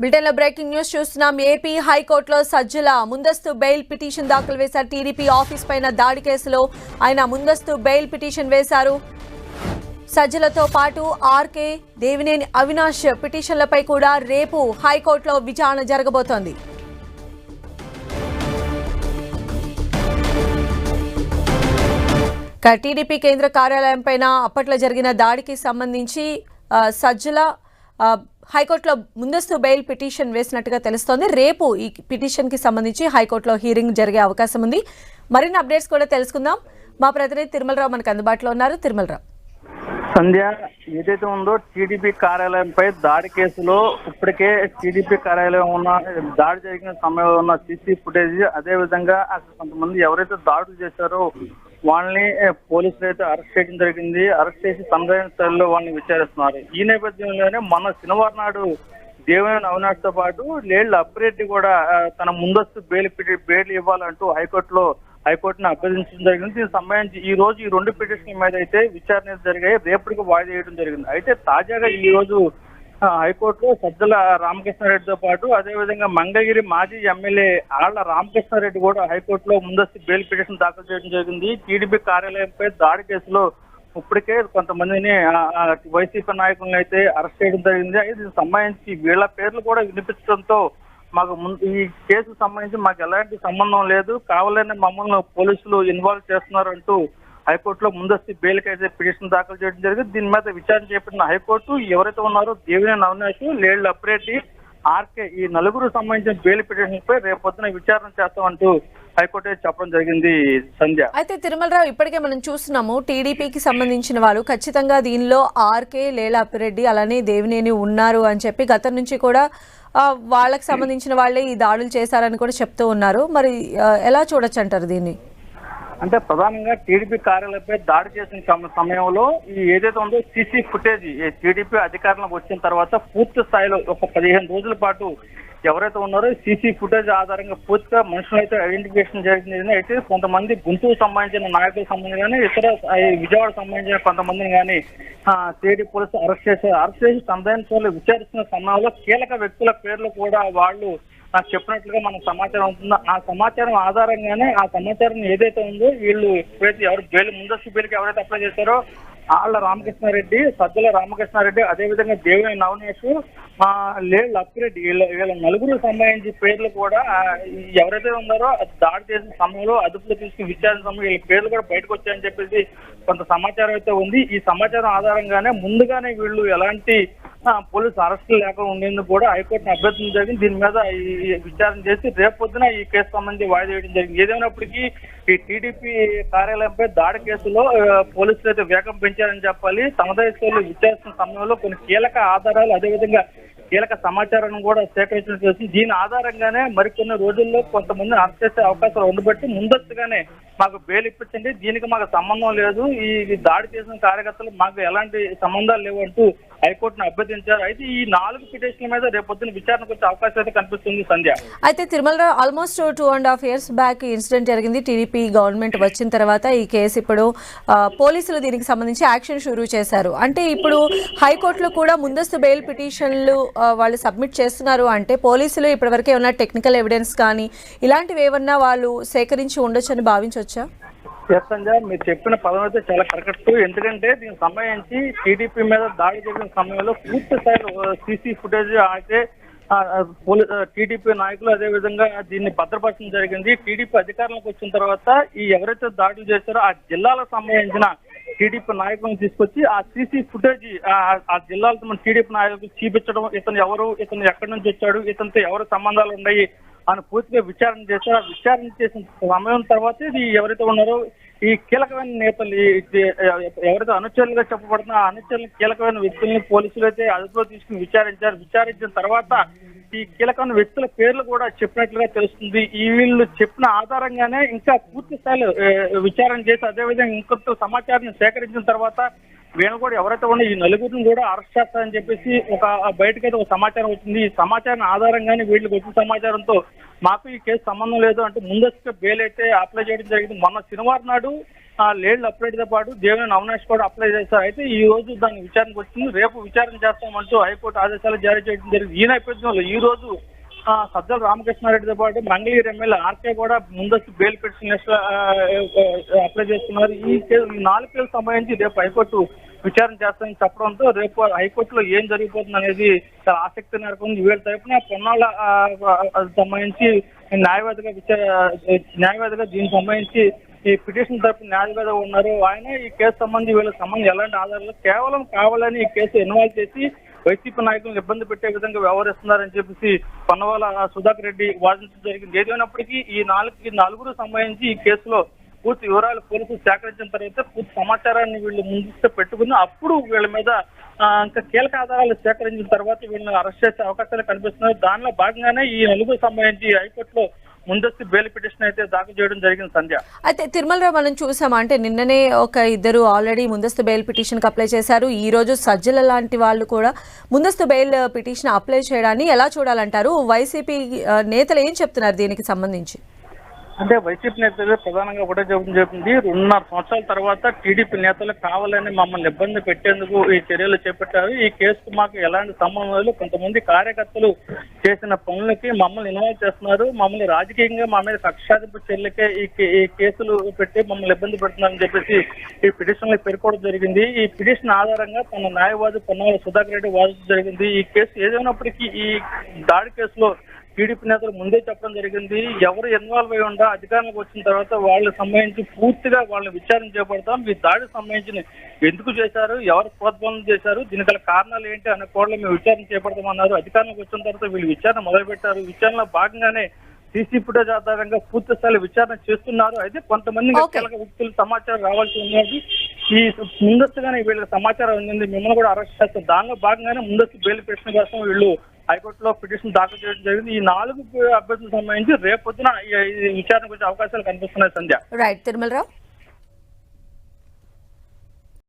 బ్రిటన్లో breaking news చూస్తున్నాం. AP హైకోర్టులో సజ్జల ముందస్తు బెయిల్ పిటిషన్ దాఖలు వేశారు. టీడీపీ ఆఫీస్ పైన దాడి కేసులో ఆయన ముందస్తు బెయిల్ పిటిషన్ వేశారు. సజ్జలతో పాటు ఆర్కే దేవినేని అవినాష్ పిటిషన్లపై కూడా రేపు హైకోర్టులో విచారణ జరగబోతోంది. టీడీపీ కేంద్ర కార్యాలయం పైన అప్పట్లో జరిగిన దాడికి సంబంధించి సజ్జల హైకోర్టులో ముందస్తు బెయిల్ పిటిషన్ వేసినట్టుగా తెలుస్తోంది. రేపు ఈ పిటిషన్కి సంబంధించి హైకోర్టులో హీరింగ్ జరిగే అవకాశం ఉంది. మరిన్ని అప్డేట్స్ కూడా తెలుసుకుందాం. మా ప్రతినిధి తిరుమలరావు మనకు అందుబాటులో ఉన్నారు. తిరుమలరావు. సంధ్య ఏదైతే ఉందో టీడీపీ కార్యాలయంపై దాడి కేసులో ఇప్పటికే టీడీపీ కార్యాలయం ఉన్న దాడి జరిగిన సమయంలో ఉన్న సీసీ ఫుటేజ్ అదే విధంగా అక్కడ కొంతమంది ఎవరైతే దాడులు చేశారో వాళ్ళని పోలీసులు అయితే అరెస్ట్ చేయడం జరిగింది. అరెస్ట్ చేసి తనదైన స్థాయిలో వాళ్ళని విచారిస్తున్నారు. ఈ నేపథ్యంలోనే మన శనివారం నాడు దేవేంద్ర అవినాష్తో పాటు లేళ్ళ అప్పిరెడ్డి కూడా తన ముందస్తు బెయిల్ బెయిల్ ఇవ్వాలంటూ హైకోర్టులో హైకోర్టును అభ్యర్థించడం జరిగింది. దీనికి సంబంధించి ఈ రోజు ఈ రెండు పిటిషన్ల మీద అయితే విచారణ జరిగాయి. రేపటికి వాయిదా వేయడం జరిగింది. అయితే తాజాగా ఈ రోజు హైకోర్టులో సజ్జల రామకృష్ణారెడ్డితో పాటు అదేవిధంగా మంగళగిరి మాజీ ఎమ్మెల్యే ఆళ్ళ రామకృష్ణారెడ్డి కూడా హైకోర్టులో ముందస్తు బెయిల్ పిటిషన్ దాఖలు చేయడం జరిగింది. టీడీపీ కార్యాలయంపై దాడి కేసులో ఇప్పటికే కొంతమందిని వైసీపీ నాయకులను అయితే అరెస్ట్ చేయడం జరిగింది. దీనికి సంబంధించి వీళ్ళ పేర్లు కూడా వినిపించడంతో మాకు ముందు ఈ కేసుకు సంబంధించి మాకు ఎలాంటి సంబంధం లేదు. కావాలని మమ్మల్ని పోలీసులు ఇన్వాల్వ్ చేస్తున్నారంటూ హైకోర్టులో ముందస్తు బెయిల్కి అయితే పిటిషన్ దాఖలు చేయడం జరిగింది. దీని మీద విచారణ చేపట్టిన హైకోర్టు ఎవరైతే ఉన్నారో దేవినేని అవినాష్ లేళ్ళ అప్పిరెడ్డి ఆర్కే ఈ నలుగురు సంబంధించిన బెయిల్ పిటిషన్ పై రేపు పొద్దున విచారణ చేస్తామంటూ హైకోర్టు చెప్పడం జరిగింది సంధ్య. అయితే తిరుమలరావు ఇప్పటికే మనం చూస్తున్నాము టీడీపీకి సంబంధించిన వాళ్ళు ఖచ్చితంగా దీనిలో ఆర్కే లేలా అప్పిరెడ్డి అలానే దేవినేని ఉన్నారు అని చెప్పి గతం నుంచి కూడా వాళ్ళకి సంబంధించిన వాళ్ళే ఈ దాడులు చేశారని కూడా చెప్తూ ఉన్నారు. మరి ఎలా చూడొచ్చు అంటారు దీన్ని? అంటే ప్రధానంగా టీడీపీ కార్యాలయంపై దాడి చేసిన సమ- సమయంలో ఈ ఏదైతే ఉందో సీసీ ఫుటేజ్ టీడీపీ అధికారంలోకి వచ్చిన తర్వాత పూర్తి స్థాయిలో ఒక పదిహేను రోజుల పాటు ఎవరైతే ఉన్నారో సీసీ ఫుటేజ్ ఆధారంగా పూర్తిగా మనుషులు అయితే ఐడెంటిఫికేషన్ జరిగింది అయితే కొంతమంది గుంటూరు సంబంధించిన నాయకులకు సంబంధించి కానీ ఇతర విజయవాడ సంబంధించిన కొంతమందిని కానీ టీడీ పోలీసులు అరెస్ట్ చేశారు. అరెస్ట్ చేసి సంబంధించిన విచారిస్తున్న సమయంలో కీలక వ్యక్తుల పేర్లు కూడా వాళ్ళు నాకు చెప్పినట్లుగా మనకు సమాచారం ఉంటుందో? ఆ సమాచారం ఆధారంగానే ఆ సమాచారం ఏదైతే ఉందో వీళ్ళు ఎప్పుడైతే ఎవరు బెయిల్ ముందస్తు బెయిల్కి ఎవరైతే అప్లై చేశారో ఆళ్ళ రామకృష్ణారెడ్డి సజ్జల రామకృష్ణారెడ్డి అదేవిధంగా దేవుని నవనేష్ ఆ, లేళ్ళ అప్పిరెడ్డి వీళ్ళ వీళ్ళ నలుగురు సంబంధించి పేర్లు కూడా ఎవరైతే ఉన్నారో దాడి చేసిన సమయంలో అదుపులో తీసుకుని విచారణ సమయంలో వీళ్ళ పేర్లు కూడా బయటకు వచ్చాయని చెప్పేసి కొంత సమాచారం అయితే ఉంది. ఈ సమాచారం ఆధారంగానే ముందుగానే వీళ్ళు ఎలాంటి పోలీసు అరెస్టులు లేకుండా ఉండేందుకు కూడా హైకోర్టును అభ్యర్థించడం జరిగింది. దీని మీద ఈ విచారణ చేసి రేపు పొద్దున ఈ కేసు సంబంధించి వాయిదా వేయడం జరిగింది. ఏదైనప్పటికీ ఈ టీడీపీ కార్యాలయంపై దాడి కేసులో పోలీసులు అయితే వేగం పెంచారని చెప్పాలి. తమదైశ్వర్లు విచారిస్తున్న సమయంలో కొన్ని కీలక ఆధారాలు అదేవిధంగా కీలక సమాచారాన్ని కూడా సేకరించడం చేసి దీని ఆధారంగానే మరికొన్ని రోజుల్లో కొంతమంది అరెస్ట్ చేసే అవకాశాలు ఉండబట్టి ముందస్తుగానే మాకు బెయిల్ ఇప్పించండి. దీనికి మాకు సంబంధం లేదు. ఈ ఈ దాడి చేసిన కార్యకర్తలు మాకు ఎలాంటి సంబంధాలు లేవు అంటూ హైకోర్టును అభ్యర్థించారు. అయితే ఈ నాలుగు పిటిషన్ల మీద రేపొద్దున విచారణకు వచ్చే అవకాశం అయితే కనిపిస్తుంది సంధ్య. అయితే Tirumalarao almost two and half years back incident జరిగింది. టీడీపీ గవర్నమెంట్ వచ్చిన తర్వాత ఈ కేసు ఇప్పుడు పోలీసులు దీనికి సంబంధించి యాక్షన్ షురూ చేశారు. అంటే ఇప్పుడు హైకోర్టులో కూడా ముందస్తు బెయిల్ పిటిషన్లు వాళ్ళు సబ్మిట్ చేస్తున్నారు. అంటే పోలీసులు ఇప్పటివరకు ఏమన్నా టెక్నికల్ ఎవిడెన్స్ కానీ ఇలాంటివి ఏమన్నా వాళ్ళు సేకరించి ఉండొచ్చని భావించవచ్చా? ఎస్ మీరు చెప్పిన పదం అయితే చాలా కరెక్ట్. ఎందుకంటే దీనికి సంబంధించి టీడీపీ మీద దాడి జరిగిన సమయంలో పూర్తి స్థాయిలో సీసీ ఫుటేజ్ అయితే ఆ, టీడీపీ నాయకులు అదే విధంగా దీన్ని భద్రపరచడం జరిగింది. టీడీపీ అధికారంలోకి వచ్చిన తర్వాత ఈ ఎవరైతే దాడులు చేశారో ఆ జిల్లాలకు సంబంధించిన టీడీపీ నాయకులను తీసుకొచ్చి ఆ సీసీ ఫుటేజ్ ఆ జిల్లాలతో మన టీడీపీ నాయకులు చూపించడం. ఇతను ఎవరు? ఇతను ఎక్కడి నుంచి వచ్చాడు? ఇతనితో ఎవరు సంబంధాలు ఉన్నాయి? ఆయన పూర్తిగా విచారణ చేశారు. ఆ విచారణ చేసిన సమయం తర్వాత ఇది ఎవరైతే ఉన్నారో ఈ కీలకమైన నేతలు ఎవరైతే అనుచరులుగా చెప్పబడుతున్న ఆ అనుచరులు కీలకమైన వ్యక్తుల్ని పోలీసులు అయితే అదుపులో తీసుకుని విచారించారు. విచారించిన తర్వాత ఈ కీలకమైన వ్యక్తుల పేర్లు కూడా చెప్పినట్లుగా తెలుస్తుంది. ఈ వీళ్ళు చెప్పిన ఆధారంగానే ఇంకా పూర్తి స్థాయిలో విచారణ చేసి అదేవిధంగా ఇంకొంత సమాచారాన్ని సేకరించిన తర్వాత వీళ్ళు కూడా ఎవరైతే ఉన్నా ఈ నలుగురిని కూడా అరెస్ట్ చేస్తారని చెప్పేసి ఒక బయటకైతే ఒక సమాచారం వచ్చింది. ఈ సమాచారం ఆధారంగానే వీళ్ళకి వచ్చిన సమాచారంతో మాకు ఈ కేసు సంబంధం లేదు అంటే ముందస్తుగా బెయిల్ అయితే అప్లై చేయడం జరిగింది. మొన్న శనివారం నాడు ఆ లేళ్ళు అప్లైతో పాటు దేవినేని అవినాష్ కూడా అప్లై చేశారు. అయితే ఈ రోజు దాని విచారణకు వచ్చింది. రేపు విచారణ చేస్తామంటూ హైకోర్టు ఆదేశాలు జారీ చేయడం జరిగింది. ఈ నేపథ్యంలో ఈ రోజు సజ్జల రామకృష్ణారెడ్డితో పాటు మంగళగిరి ఎమ్మెల్యే ఆర్కే కూడా ముందస్తు బెయిల్ పిటిషన్ అప్లై చేస్తున్నారు ఈ కేసు ఈ నాలుగు కేసులకు సంబంధించి రేపు హైకోర్టు విచారణ చేస్తామని చెప్పడంతో రేపు హైకోర్టులో ఏం జరిగిపోతుంది అనేది చాలా ఆసక్తి నెలకొంది. వీళ్ళ తరపున పొన్నాళ్ళ సంబంధించి న్యాయవాదిగా విచార న్యాయవాదిగా దీనికి సంబంధించి ఈ పిటిషన్ తరపు న్యాయవాదిగా ఉన్నారు. ఆయన ఈ కేసు సంబంధించి వీళ్ళకి సంబంధించి ఎలాంటి ఆధారాలు? కేవలం కావాలని ఈ కేసు ఇన్వాల్వ్ చేసి వైసీపీ నాయకులను ఇబ్బంది పెట్టే విధంగా వ్యవహరిస్తున్నారని చెప్పేసి పన్నవాల సుధాకర్ రెడ్డి వాదించడం జరిగింది. ఏదైనప్పటికీ ఈ నాలుగు ఈ నలుగురు సంబంధించి ఈ కేసులో పూర్తి వివరాలు పోలీసులు సేకరించిన తర్వాత పూర్తి సమాచారాన్ని వీళ్ళు ముందుస్తే పెట్టుకుని అప్పుడు వీళ్ళ మీద ఇంకా కీలక ఆధారాలు సేకరించిన తర్వాత వీళ్ళని అరెస్ట్ చేసే అవకాశాలు కనిపిస్తున్నాయి. దానిలో భాగంగానే ఈ నలుగురు సంబంధించి హైకోర్టులో ముందస్తు బెయిల్ పిటిషన్ అయితే దాఖలు చేయడం జరిగింది సంధ్య. అయితే తిరుమలరావు మనం చూసాం అంటే నిన్ననే ఒక ఇద్దరు ఆల్రెడీ ముందస్తు బెయిల్ పిటిషన్కి అప్లై చేశారు. ఈ రోజు సజ్జల లాంటి వాళ్ళు కూడా ముందస్తు బెయిల్ పిటిషన్ అప్లై చేయడాన్ని ఎలా చూడాలంటారు? వైసీపీ నేతలు ఏం చెప్తున్నారు దీనికి సంబంధించి? అంటే వైసీపీ నేతలు ప్రధానంగా ఒకటే చెప్పడం చెప్పింది రెండున్నర సంవత్సరాల తర్వాత టీడీపీ నేతలు కావాలని మమ్మల్ని ఇబ్బంది పెట్టేందుకు ఈ చర్యలు చేపట్టారు. ఈ కేసుకు మాకు ఎలాంటి సంబంధం లేదు. కొంతమంది కార్యకర్తలు చేసిన పనులకి మమ్మల్ని ఇన్వాల్వ్ చేస్తున్నారు. మమ్మల్ని రాజకీయంగా మా మీద కక్షాదింపు చర్యలకే ఈ కే- ఈ కేసులు పెట్టి మమ్మల్ని ఇబ్బంది పెడుతున్నారని చెప్పేసి ఈ పిటిషన్లో పేర్కోవడం జరిగింది. ఈ పిటిషన్ ఆధారంగా తన న్యాయవాది పొన్నాల సుధాకర్ రెడ్డి వాదించడం జరిగింది. ఈ కేసు ఏదైనప్పటికీ ఈ దాడి కేసులో టీడీపీ నేతలు ముందే చెప్పడం జరిగింది. ఎవరు ఇన్వాల్వ్ అయి ఉండా అధికారంలోకి వచ్చిన తర్వాత వాళ్ళకి సంబంధించి పూర్తిగా వాళ్ళని విచారణ చేపడతాం. ఈ దాడికి సంబంధించి ఎందుకు చేశారు ఎవరు ప్రోత్సాహం చేశారు దీనికి గల కారణాలు ఏంటి అనే కోడలు మేము విచారణ చేపడతామన్నారు. అధికారంలోకి వచ్చిన తర్వాత వీళ్ళు విచారణ మొదలుపెట్టారు. విచారణలో భాగంగానే సీసీ ఫుటేజ్ ఆధారంగా పూర్తి స్థాయి విచారణ చేస్తున్నారు. అయితే కొంతమంది. కీలక వ్యక్తులు సమాచారం రావాల్సి ఉన్నది. ఈ ముందస్తుగానే వీళ్ళకి సమాచారం ఉంది మిమ్మల్ని కూడా అరెస్ట్ చేస్తారు. దానిలో భాగంగానే ముందస్తు బెయిల్ పిటిషన్ కోసం వీళ్ళు హైకోర్టులో పిటిషన్ దాఖలు చేయడం జరిగింది. ఈ నాలుగు అభ్యర్థులకు సంబంధించి రేపొద్దున ఈ ఈ విచారణకు వచ్చే అవకాశాలు కనిపిస్తున్నాయి సంధ్య. రైట్ తిరుమలరావు